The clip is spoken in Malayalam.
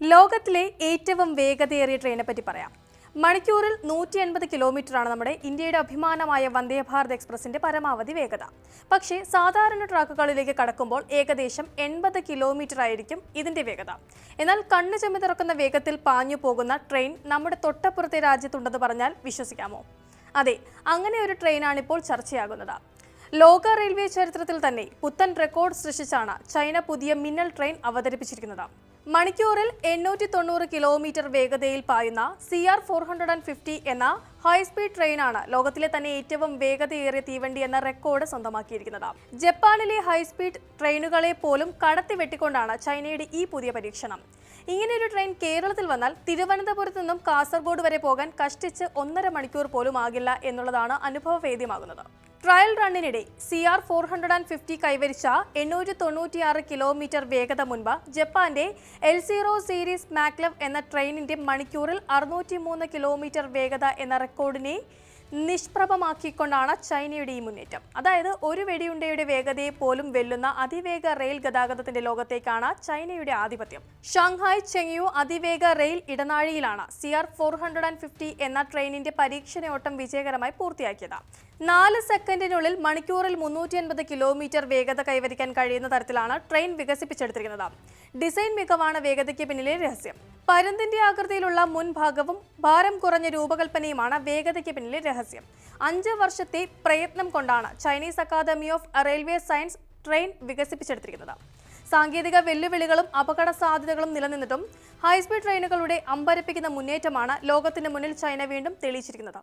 ലോകത്തിലെ ഏറ്റവും വേഗതയേറിയ ട്രെയിനെ പറ്റി പറയാം. മണിക്കൂറിൽ നൂറ്റി എൺപത് കിലോമീറ്ററാണ് നമ്മുടെ ഇന്ത്യയുടെ അഭിമാനമായ വന്ദേ ഭാരത് എക്സ്പ്രസിന്റെ പരമാവധി വേഗത. പക്ഷേ സാധാരണ ട്രാക്കുകളിലേക്ക് കടക്കുമ്പോൾ ഏകദേശം എൺപത് കിലോമീറ്റർ ആയിരിക്കും ഇതിന്റെ വേഗത. എന്നാൽ കണ്ണു ചെമ്മി തുറക്കുന്ന വേഗത്തിൽ പാഞ്ഞു പോകുന്ന ട്രെയിൻ നമ്മുടെ തൊട്ടപ്പുറത്തെ രാജ്യത്തുണ്ടെന്ന് പറഞ്ഞാൽ വിശ്വസിക്കാമോ? അതെ അങ്ങനെ ഒരു ട്രെയിനാണ് ഇപ്പോൾ ചർച്ചയാകുന്നത്. ലോക റെയിൽവേ ചരിത്രത്തിൽ തന്നെ പുത്തൻ റെക്കോർഡ് സൃഷ്ടിച്ചാണ് ചൈന പുതിയ മിന്നൽ ട്രെയിൻ അവതരിപ്പിച്ചിരിക്കുന്നത്. മണിക്കൂറിൽ എണ്ണൂറ്റി തൊണ്ണൂറ് കിലോമീറ്റർ വേഗതയിൽ പായുന്ന C R four hundred and fifty എന്ന ഹൈസ്പീഡ് ട്രെയിനാണ് ലോകത്തിലെ തന്നെ ഏറ്റവും വേഗതയേറിയ തീവണ്ടി എന്ന റെക്കോർഡ് സ്വന്തമാക്കിയിരിക്കുന്നത്. ജപ്പാനിലെ ഹൈസ്പീഡ് ട്രെയിനുകളെ പോലും കടത്തി വെട്ടിക്കൊണ്ടാണ് ചൈനയുടെ ഈ പുതിയ പരീക്ഷണം. ഇങ്ങനെയൊരു ട്രെയിൻ കേരളത്തിൽ വന്നാൽ തിരുവനന്തപുരത്ത് നിന്നും കാസർഗോഡ് വരെ പോകാൻ കഷ്ടിച്ച് ഒന്നര മണിക്കൂർ പോലും ആകില്ല എന്നുള്ളതാണ് അനുഭവവേദ്യമാകുന്നത്. Trial റണ്ണിനിടെ C R four hundred and fifty കൈവരിച്ച എണ്ണൂറ്റി തൊണ്ണൂറ്റിയാറ് കിലോമീറ്റർ വേഗത മുൻപ് ജപ്പാന്റെ എൽ സീറോ സീരീസ് മാക്ലവ് എന്ന ട്രെയിനിന്റെ മണിക്കൂറിൽ അറുന്നൂറ്റി മൂന്ന് കിലോമീറ്റർ വേഗത എന്ന റെക്കോർഡിനെ നിഷ്പ്രഭമാക്കിക്കൊണ്ടാണ് ചൈനയുടെ ഈ മുന്നേറ്റം. അതായത് ഒരു വെടിയുണ്ടയുടെ വേഗതയെ പോലും വെല്ലുന്ന അതിവേഗ റെയിൽ ഗതാഗതത്തിന്റെ ലോകത്തേക്കാണ് ചൈനയുടെ ആധിപത്യം. ഷാങ്ഹായ് ചെങ്യു അതിവേഗ rail ഇടനാഴിയിലാണ് C R four hundred and fifty എന്ന ട്രെയിനിന്റെ പരീക്ഷണയോട്ടം വിജയകരമായി പൂർത്തിയാക്കിയത്. നാല് സെക്കൻഡിനുള്ളിൽ മണിക്കൂറിൽ മുന്നൂറ്റി അൻപത് കിലോമീറ്റർ വേഗത കൈവരിക്കാൻ കഴിയുന്ന തരത്തിലാണ് ട്രെയിൻ വികസിപ്പിച്ചെടുത്തിരിക്കുന്നത്. ഡിസൈൻ മികവാണ് വേഗതയ്ക്ക് പിന്നിലെ രഹസ്യം. പരുന്തിന്റെ ആകൃതിയിലുള്ള മുൻഭാഗവും ഭാരം കുറഞ്ഞ രൂപകൽപ്പനയുമാണ് വേഗതയ്ക്ക് പിന്നിലെ രഹസ്യം. അഞ്ച് വർഷത്തെ പ്രയത്നം കൊണ്ടാണ് Chinese academy of railway science train വികസിപ്പിച്ചെടുത്തിരിക്കുന്നത്. സാങ്കേതിക വെല്ലുവിളികളും അപകട സാധ്യതകളും നിലനിന്നിട്ടും ഹൈസ്പീഡ് ട്രെയിനുകളുടെ അമ്പരപ്പിക്കുന്ന മുന്നേറ്റമാണ് ലോകത്തിന് മുന്നിൽ ചൈന വീണ്ടും തെളിയിച്ചിരിക്കുന്നത്.